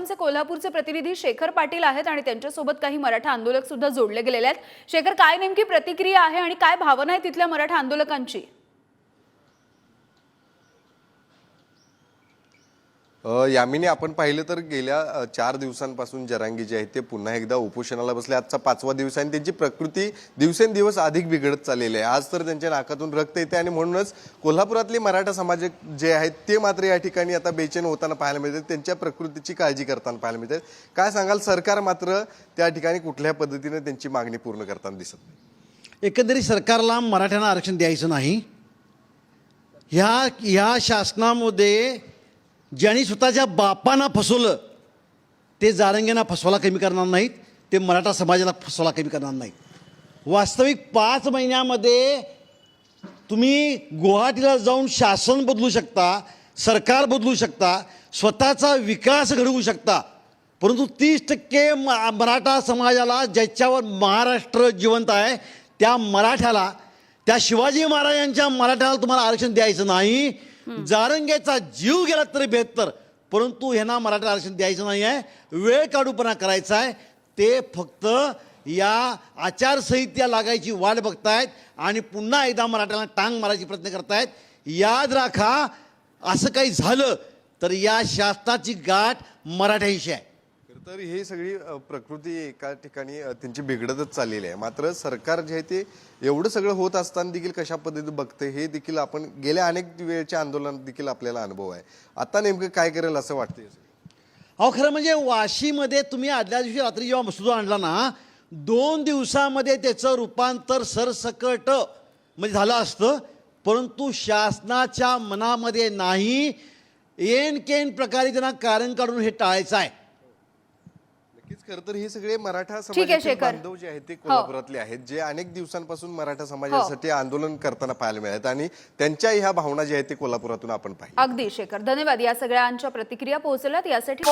आमचे कोल्हापूरचे प्रतिनिधी शेखर पाटील आहेत आणि त्यांच्यासोबत काही मराठा आंदोलक सुद्धा जोडले गेलेले आहेत. शेखर काय नेमकी प्रतिक्रिया आहे आणि काय भावना आहे तिथल्या मराठा आंदोलकांची? यामिनी आपण पाहिलं तर गेल्या चार दिवसांपासून जरांगी जे आहेत ते पुन्हा एकदा उपोषणाला बसले. आजचा पाचवा दिवस आहे आणि त्यांची प्रकृती दिवसेंदिवस अधिक बिघडत चाललेली आहे. आज तर त्यांच्या नाकातून रक्त येते आणि म्हणूनच कोल्हापुरातले मराठा समाज जे आहेत ते मात्र या ठिकाणी आता बेचैन होताना पाहायला मिळतात त्यांच्या प्रकृतीची काळजी करताना पाहायला मिळतात काय सांगाल? सरकार मात्र त्या ठिकाणी कुठल्या पद्धतीने त्यांची मागणी पूर्ण करताना दिसत नाही. एकंदरीत सरकारला मराठ्यांना आरक्षण द्यायचं नाही. ह्या ह्या शासनामध्ये ज्यांनी स्वतःच्या बापांना फसवलं ते जारंग्यांना फसवायला कमी करणार नाहीत ते मराठा समाजाला फसवायला कमी करणार नाहीत. वास्तविक पाच महिन्यामध्ये तुम्ही गुवाहाटीला जाऊन शासन बदलू शकता सरकार बदलू शकता स्वतःचा विकास घडवू शकता परंतु तीस टक्के म मराठा समाजाला ज्याच्यावर महाराष्ट्र जिवंत आहे त्या मराठ्याला त्या शिवाजी महाराजांच्या मराठ्याला तुम्हाला आरक्षण द्यायचं नाही जारंगेचा जीव गेला तरी बेहत्तर परंतु ह्यांना मराठा आरक्षण द्यायचं नाही आहे वेळ काढूपणा करायचा आहे ते फक्त या आचारसंहिता लागायची वाट बघतायत आणि पुन्हा एकदा मराठ्याला टांग मारायची प्रयत्न करतायत. याद राखा असं काही झालं तर या शासनाची गाठ मराठ्यांशी आहे. तर ही सगळी प्रकृती एका ठिकाणी त्यांची बिघडतच चाललेली आहे. मात्र सरकार जे आहे ते एवढं सगळं होत असताना देखील कशा पद्धतीने बघते हे देखील आपण गेल्या अनेक वेळच्या आंदोलनात देखील आपल्याला अनुभव आहे. आता नेमकं काय करेल असं वाटतंय? अहो खरं म्हणजे वाशीमध्ये तुम्ही आदल्या दिवशी रात्री जेव्हा मसुदा आणला ना दोन दिवसामध्ये त्याचं रूपांतर सरसकट म्हणजे झालं असतं. परंतु शासनाच्या मनामध्ये नाही. एन केन प्रकारे त्यांना कारण काढून हे टाळायचं आहे. खरं तर हे सगळे मराठा समाजाचे शेखर. बांधव जे आहेत ते कोल्हापुरातले आहेत जे अनेक दिवसांपासून मराठा समाजासाठी आंदोलन करताना पाहायला मिळत आणि त्यांच्या ह्या भावना ज्या आहेत ते कोल्हापुरातून आपण पाहिजे अगदी शेखर. धन्यवाद. या सगळ्यांच्या प्रतिक्रिया पोहोचल्यात. यासाठी